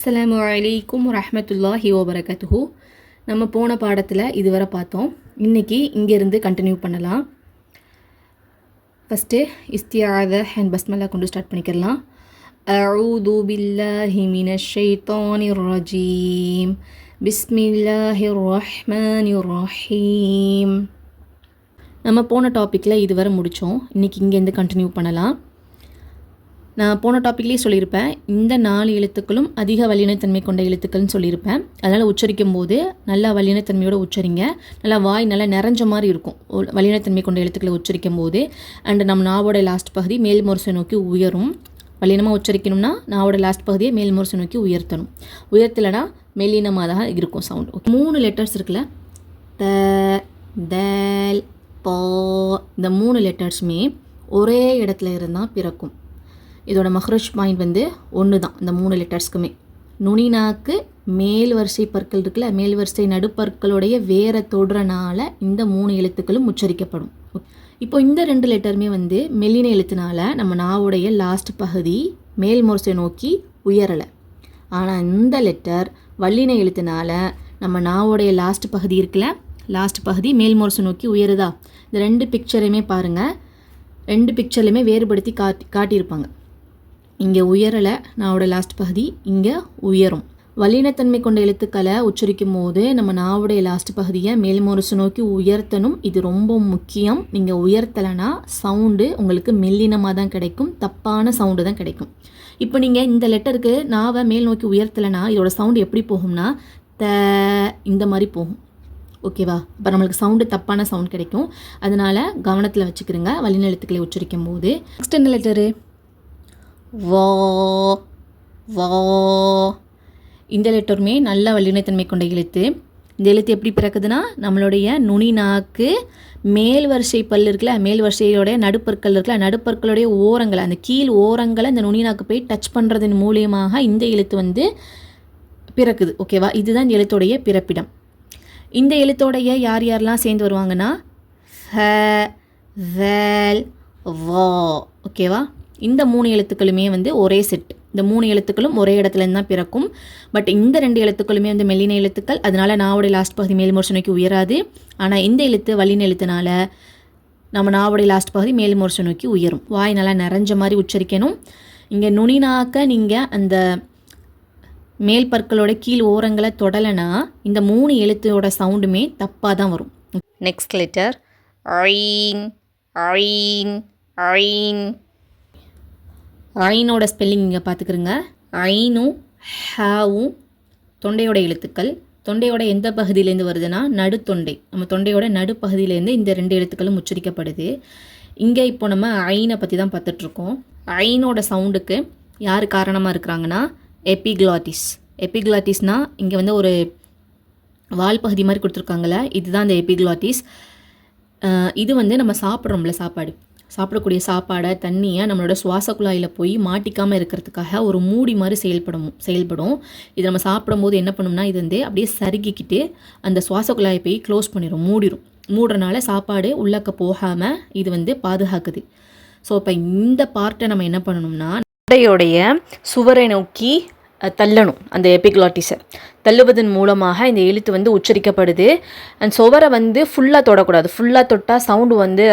அஸ்லாம் வலைக்கும் ரஹமத்துல்லாஹி வபரகத்துஹு. நம்ம போன பாடத்தில் இதுவரை பார்த்தோம். இன்றைக்கி இங்கேருந்து கண்டினியூ பண்ணலாம். ஃபஸ்ட்டு இஸ்தியாத அண்ட் பஸ்மல்லா கொண்டு ஸ்டார்ட் பண்ணிக்கலாம். أعوذ بالله من الشيطان الرجيم بسم الله الرحمن الرحيم நம்ம போன டாப்பிக்கில் இதுவரை முடித்தோம் இன்றைக்கி இங்கேருந்து கண்டினியூ பண்ணலாம். நான் போன டாப்பிக்லேயே சொல்லியிருப்பேன். இந்த நாலு எழுத்துக்களும் அதிக வல்லினத்தன்மை கொண்ட எழுத்துக்கள்னு சொல்லியிருப்பேன். அதனால் உச்சரிக்கும் போது நல்லா வல்லினத்தன்மையோடு உச்சரிங்க. நல்லா வாய் நல்லா நிறைஞ்ச மாதிரி இருக்கும். ஒ- வல்லினத்தன்மை கொண்ட எழுத்துக்களை உச்சரிக்கும் போது அண்ட் நம்ம நாவோட லாஸ்ட் பகுதி மேல் முரசை நோக்கி உயரும். வல்லினமாக உச்சரிக்கணும்னா நாவோட லாஸ்ட் பகுதியை மேல் முரசை நோக்கி உயர்த்தணும். உயர்த்தலைனா மெல்லினமாக தான் இருக்கும் சவுண்ட் மூணு லெட்டர்ஸ் இருக்குல்ல? த தேல் போ. இந்த மூணு லெட்டர்ஸுமே ஒரே இடத்துல இருந்தால் பிறக்கும். இதோட மஹ்ரஜ் பாயிண்ட் வந்து ஒன்று தான் இந்த மூணு லெட்டர்ஸ்க்குமே நுனினாக்கு மேல் வரிசை பற்கள் இருக்குல்ல மேல் வரிசை நடுப்பற்களுடைய வேற தொடுறனால இந்த மூணு எழுத்துக்களும் உச்சரிக்கப்படும். இப்போ இந்த ரெண்டு லெட்டருமே வந்து மெல்லின எழுத்துனால நம்ம நாவுடைய லாஸ்ட் பகுதி மேல் முரசை நோக்கி உயரலை. ஆனால் இந்த லெட்டர் வல்லின எழுத்துனால நம்ம நாவோடைய லாஸ்ட் பகுதி இருக்குல்ல லாஸ்ட் பகுதி மேல் முரசை நோக்கி உயருதா? இந்த ரெண்டு பிக்சரையுமே பாருங்கள் ரெண்டு பிக்சர்லையுமே வேறுபடுத்தி காட்டி காட்டியிருப்பாங்க. இங்கே உயரலை நாவோட லாஸ்ட் பகுதி இங்கே உயரும். வல்லினத்தன்மை கொண்ட எழுத்துக்களை உச்சரிக்கும் போது நம்ம நாவுடைய லாஸ்ட் பகுதியை மேல்மொரசு நோக்கி உயர்த்தணும். இது ரொம்ப முக்கியம். நீங்கள் உயர்த்தலைன்னா சவுண்டு உங்களுக்கு மெல்லினமாக தான் கிடைக்கும். தப்பான சவுண்டு தான் கிடைக்கும். இப்போ நீங்கள் இந்த லெட்டருக்கு நாவை மேல் நோக்கி உயர்த்தலைன்னா இதோட சவுண்டு எப்படி போகும்னா த இந்த மாதிரி போகும். ஓகேவா இப்போ நம்மளுக்கு சவுண்டு தப்பான சவுண்ட் கிடைக்கும். அதனால் கவனத்தில் வச்சுக்கிறோங்க. வல்லின எழுத்துக்களை உச்சரிக்கும் போது. நெக்ஸ்ட் என்ன லெட்டரு வா வா. இந்த லெட்டருமே நல்ல வல்லினத்தன்மை கொண்ட எழுத்து. இந்த எழுத்து எப்படி பிறக்குதுன்னா நம்மளுடைய நுனி நாக்கு மேல் வரிசை பல் இருக்குல்ல மேல் வரிசையோடைய நடுப்பற்கள் இருக்குல்ல நடுப்பற்களுடைய ஓரங்களை அந்த கீழ் ஓரங்களை இந்த நுனி நாக்கு போய் டச் பண்ணுறதன் மூலியமாக இந்த எழுத்து வந்து பிறக்குது. ஓகேவா இதுதான் இந்த எழுத்துடைய பிறப்பிடம். இந்த எழுத்தோடைய யார் யாரெல்லாம் சேர்ந்து வருவாங்கன்னா ஹ வேல் வா. ஓகேவா இந்த மூணு எழுத்துக்களுமே வந்து ஒரே செட் இந்த மூணு எழுத்துக்களும் ஒரே இடத்துல இருந்து தான் பிறக்கும். பட் இந்த ரெண்டு எழுத்துக்களுமே வந்து மெல்லின எழுத்துக்கள். அதனால நாவுடைய லாஸ்ட் பகுதி மேல் நோக்கி உயராது. ஆனால் இந்த எழுத்து வல்லின எழுத்துனால நம்ம நாவுடைய லாஸ்ட் பகுதி மேல் நோக்கி உயரும். வாய் நல்லா நிறைஞ்ச மாதிரி உச்சரிக்கணும். இங்கே நுனினாக்க நீங்கள் அந்த மேல் பற்களோட கீழ் ஓரங்களை தொடலைன்னா இந்த மூணு எழுத்தோட சவுண்டுமே தப்பாக தான் வரும். நெக்ஸ்ட் லெட்டர் ஐன் ஐன் ஐன் ஐனோட ஸ்பெல்லிங் இங்கே பார்த்துக்கிறோங்க ஐனும் ஹாவும் தொண்டையோட எழுத்துக்கள். தொண்டையோட எந்த பகுதியிலேருந்து வருதுன்னா நடுத்தொண்டை. நம்ம தொண்டையோட நடுப்பகுதியிலேருந்து இந்த ரெண்டு எழுத்துக்களும் உச்சரிக்கப்படுது. இங்கே இப்போ நம்ம ஐனை பற்றி தான் பார்த்துட்ருக்கோம் ஐனோட சவுண்டுக்கு யார் காரணமாக இருக்கிறாங்கன்னா எபிக்ளாட்டிஸ் எபிக்ளாட்டிஸ்னால் இங்கே வந்து ஒரு வால் பகுதி மாதிரி கொடுத்துருக்காங்களே இதுதான் அந்த எபிக்ளாட்டிஸ் இது வந்து நம்ம சாப்பிட்றோம்ல சாப்பாடு. சாப்பிடக்கூடிய சாப்பாடை தண்ணியை நம்மளோட சுவாச குழாயில் போய் மாட்டிக்காமல் இருக்கிறதுக்காக ஒரு மூடி மாதிரி செயல்படும் செயல்படும். இது நம்ம சாப்பிடும்போது என்ன பண்ணோம்னா இது வந்து அப்படியே சருகிக்கிட்டு அந்த சுவாச குழாயை போய் க்ளோஸ் பண்ணிடும் மூடிடும் மூடுறனால சாப்பாடு உள்ளக்க போகாமல் இது வந்து பாதுகாக்குது. ஸோ இப்போ இந்த பார்ட்டை நம்ம என்ன பண்ணணும்னா தொண்டையோடைய சுவரை நோக்கி தள்ளணும் அந்த எபிக்லாட்டிஸை தள்ளுவதன் மூலமாக இந்த எழுத்து வந்து உச்சரிக்கப்படுது. அண்ட் சுவரை வந்து ஃபுல்லாக தொடக்கூடாது. ஃபுல்லாக தொட்டால் சவுண்டு வந்து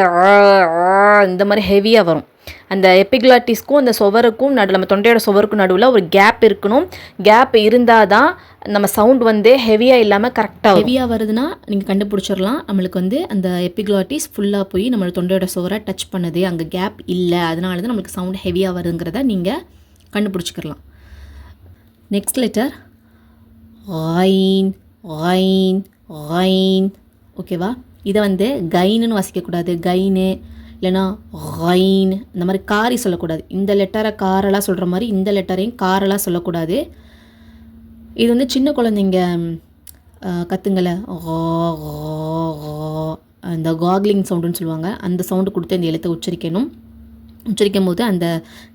இந்த மாதிரி ஹெவியாக வரும். அந்த எபிக்லாட்டிஸ்க்கும் அந்த சுவருக்கும் நடு நம்ம தொண்டையோட சுவருக்கும் நடுவில் ஒரு கேப் இருக்கணும். கேப் இருந்தால் தான் நம்ம சவுண்ட் வந்து ஹெவியாக இல்லாமல் கரெக்டாக ஹெவியாக வருதுன்னா நீங்கள் கண்டுபிடிச்சிடலாம். நம்மளுக்கு வந்து அந்த எபிக்லாட்டிஸ் ஃபுல்லாக போய் நம்மளோட தொண்டையோட சுவரை டச் பண்ணுது அங்கே கேப் இல்லை. அதனால தான் நம்மளுக்கு சவுண்ட் ஹெவியாக வருதுங்கிறத நீங்கள் கண்டுபிடிச்சிக்கிறலாம் நெக்ஸ்ட் லெட்டர் ஐன் ஐன் ஐன் ஓகேவா? இதை வந்து கைனுன்னு வாசிக்கக்கூடாது. கைனு இல்லைன்னா ஐன் இந்த மாதிரி காரி சொல்லக்கூடாது. இந்த லெட்டரை காரெல்லாம் சொல்கிற மாதிரி இந்த லெட்டரையும் காரெல்லாம் சொல்லக்கூடாது. இது வந்து சின்ன குழந்தைங்க அஹ், அந்த காக்லிங் சவுண்டுன்னு சொல்லுவாங்க. அந்த சவுண்டு கொடுத்து இந்த எழுத்தை உச்சரிக்கணும். உச்சரிக்கும் போது அந்த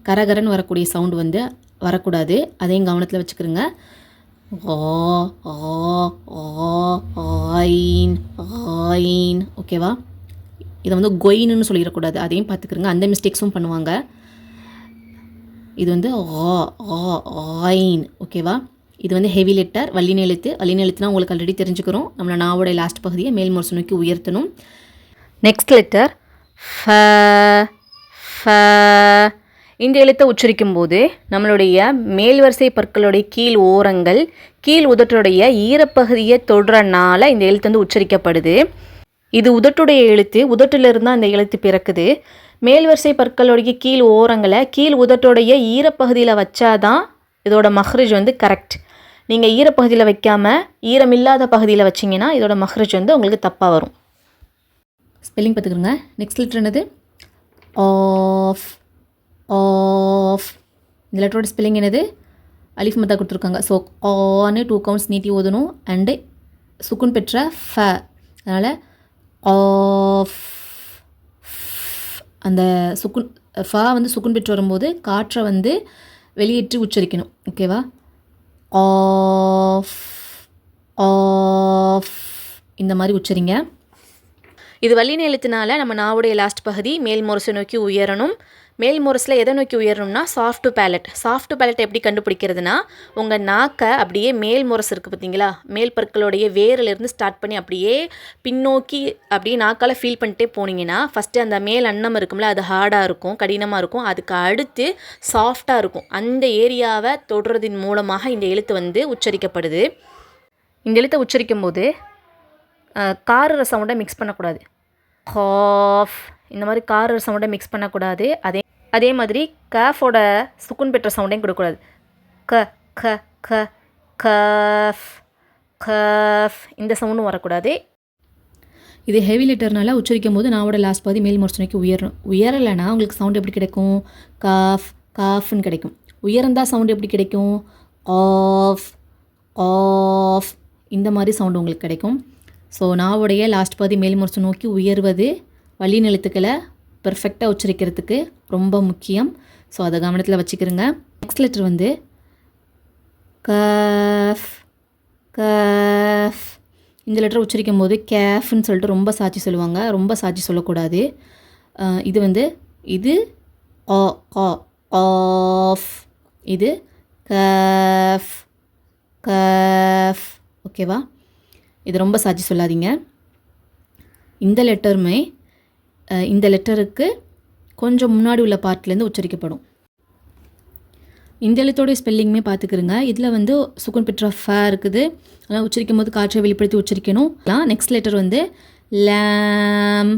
கரகரன்னு வரக்கூடிய சவுண்டு வந்து வரக்கூடாது. அதையும் கவனத்தில் வச்சுக்கிறோங்க. ஆயின் ஆயின். ஓகேவா? இதை வந்து கொயின்னு சொல்லிடக்கூடாது. அதையும் பார்த்துக்கிறங்க அந்த மிஸ்டேக்ஸும் பண்ணுவாங்க. இது வந்து ஆ ஆ ஆயின். ஓகேவா? இது வந்து ஹெவி லெட்டர் வள்ளி எழுத்து. வள்ளி எழுத்துனா உங்களுக்கு ஆல்ரெடி தெரிஞ்சுக்கிறோம். நம்மளை நாவோடைய லாஸ்ட் பகுதியை மேல் நோக்கி உயர்த்தணும். நெக்ஸ்ட் லெட்டர் ஃப ஃப இந்த எழுத்தை உச்சரிக்கும் போது நம்மளுடைய மேல் வரிசை பற்களுடைய கீழ் ஓரங்கள் கீழ் உதட்டுடைய ஈரப்பகுதியை தொடுறனால இந்த எழுத்து வந்து உச்சரிக்கப்படுது. இது உதட்டுடைய எழுத்து உதட்டிலிருந்து தான் இந்த எழுத்து பிறக்குது. மேல் வரிசை பற்களுடைய கீழ் ஓரங்களை கீழ் உதட்டுடைய ஈரப்பகுதியில் வச்சாதான் இதோட மஹ்ரஜ் வந்து கரெக்ட் நீங்கள் ஈரப்பகுதியில் வைக்காமல் ஈரமில்லாத பகுதியில் வச்சிங்கன்னா இதோட மஹ்ரஜ் வந்து உங்களுக்கு தப்பாக வரும். ஸ்பெல்லிங் பார்த்துக்கிறோங்க நெக்ஸ்ட் லிட்டர் என்னது? ஆஃப் இந்த லெட்டரோட ஸ்பெல்லிங் என்னது? அலிஃப் மத்தா கொடுத்துருக்காங்க. ஸோ ஆன்னு டூ கவுண்ட்ஸ் நீட்டி ஓதணும். அண்டு சுக்குன் பெற்ற ஃப. அதனால் ஆஃப் அந்த சுக்குன் ஃபா வந்து சுக்குன் பெற்று வரும்போது காற்றை வந்து வெளியேற்றி உச்சரிக்கணும். ஓகேவா ஆஃப் ஆஃப் இந்த மாதிரி உச்சரிங்க. இது வள்ளி நிலத்தினால நம்ம நாவுடைய லாஸ்ட் பகுதி மேல் முரசை நோக்கி உயரணும். மேல் முரசில் எதை நோக்கி உயரணும்னா சாஃப்ட் பேலட் சாஃப்ட் பேலட் எப்படி கண்டுபிடிக்கிறதுனா உங்கள் நாக்கை அப்படியே மேல் முரசு இருக்குது பார்த்தீங்களா? மேல் பற்களுடைய வேரிலிருந்து ஸ்டார்ட் பண்ணி அப்படியே பின்னோக்கி அப்படியே நாக்கால் ஃபீல் பண்ணிட்டே போனீங்கன்னா ஃபஸ்ட்டு அந்த மேல் அன்னம் இருக்கும்ல அது ஹார்டாக இருக்கும் கடினமாக இருக்கும். அதுக்கு அடுத்து சாஃப்டாக இருக்கும். அந்த ஏரியாவை தொடுறதின் மூலமாக இந்த எழுத்து வந்து உச்சரிக்கப்படுது. இந்த எழுத்தை உச்சரிக்கும் போது கார சவுண்டை மிக்ஸ் பண்ணக்கூடாது. காஃப் இந்த மாதிரி கார சவுண்டை மிக்ஸ் பண்ணக்கூடாது. அதே அதே மாதிரி கஃபோட சுக்குன் பெற்ற சவுண்டையும் கொடுக்கக்கூடாது. க க க கஃப் கஃப் இந்த சவுண்டும் வரக்கூடாது. இது ஹெவி லெட்டர்னால உச்சரிக்கும் போது நாவோட லாஸ்ட் பாதி மேல் முரசனைக்கு உயரணும். உயரலைன்னா உங்களுக்கு சவுண்ட் எப்படி கிடைக்கும்? காஃப் காஃப்னு கிடைக்கும். உயர்ந்தால் சவுண்ட் எப்படி கிடைக்கும்? ஆஃப் ஆஃப் இந்த மாதிரி சவுண்டு உங்களுக்கு கிடைக்கும். ஸோ நாவுடைய லாஸ்ட் பாதி மேல் முரசு நோக்கி உயர்வது வழிநிலத்துக்களை நிலத்துக்களை பெர்ஃபெக்டாக உச்சரிக்கிறதுக்கு ரொம்ப முக்கியம். ஸோ அதை கவனத்தில் வச்சுக்கிறோங்க நெக்ஸ்ட் லெட்டர் வந்து கஃப் கஃப். இந்த லெட்டர் உச்சரிக்கும் போது கேஃப்னு சொல்லிட்டு ரொம்ப சாட்சி சொல்லுவாங்க. ரொம்ப சாட்சி சொல்லக்கூடாது. இது வந்து இது ஆ ஆ ஆஃப். இது கஃப் கஃப். ஓகேவா? இது ரொம்ப சாட்சி சொல்லாதீங்க. இந்த லெட்டருமே இந்த லெட்டருக்கு கொஞ்சம் முன்னாடி உள்ள பார்ட்லேருந்து உச்சரிக்கப்படும். இந்த எழுத்தோடைய ஸ்பெல்லிங்குமே பார்த்துக்கிறங்க இதில் வந்து சுக்குன் பெற்ற ஃப இருக்குது. அதெல்லாம் உச்சரிக்கும் போது காற்றை வெளிப்படுத்தி உச்சரிக்கணும். நெக்ஸ்ட் லெட்டர் வந்து லேம்.